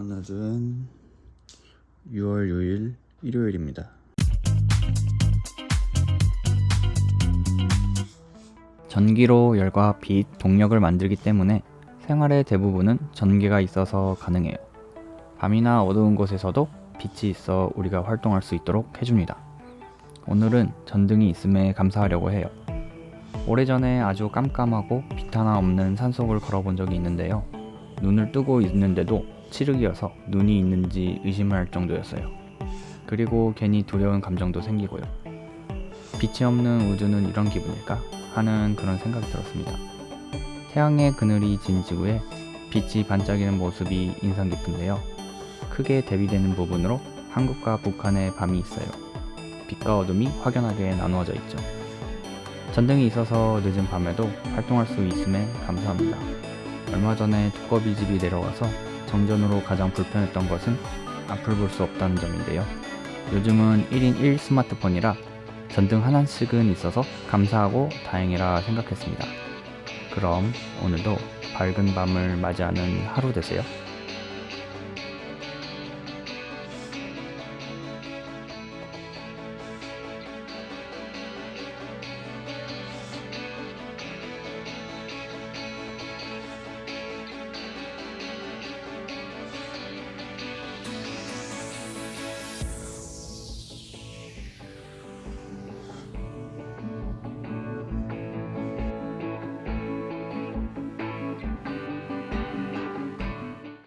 오늘은 6월 6일 일요일입니다. 전기로 열과 빛, 동력을 만들기 때문에 생활의 대부분은 전기가 있어서 가능해요. 밤이나 어두운 곳에서도 빛이 있어 우리가 활동할 수 있도록 해줍니다. 오늘은 전등이 있음에 감사하려고 해요. 오래전에 아주 깜깜하고 빛 하나 없는 산속을 걸어본 적이 있는데요. 눈을 뜨고 있는데도 칠흑이어서 눈이 있는지 의심할 정도였어요. 그리고 괜히 두려운 감정도 생기고요. 빛이 없는 우주는 이런 기분일까? 하는 그런 생각이 들었습니다. 태양의 그늘이 진 지구에 빛이 반짝이는 모습이 인상 깊은데요. 크게 대비되는 부분으로 한국과 북한의 밤이 있어요. 빛과 어둠이 확연하게 나누어져 있죠. 전등이 있어서 늦은 밤에도 활동할 수 있음에 감사합니다. 얼마 전에 두꺼비 집이 내려와서 정전으로 가장 불편했던 것은 앞을 볼 수 없다는 점인데요. 요즘은 1인 1 스마트폰이라 전등 하나씩은 있어서 감사하고 다행이라 생각했습니다. 그럼 오늘도 밝은 밤을 맞이하는 하루 되세요.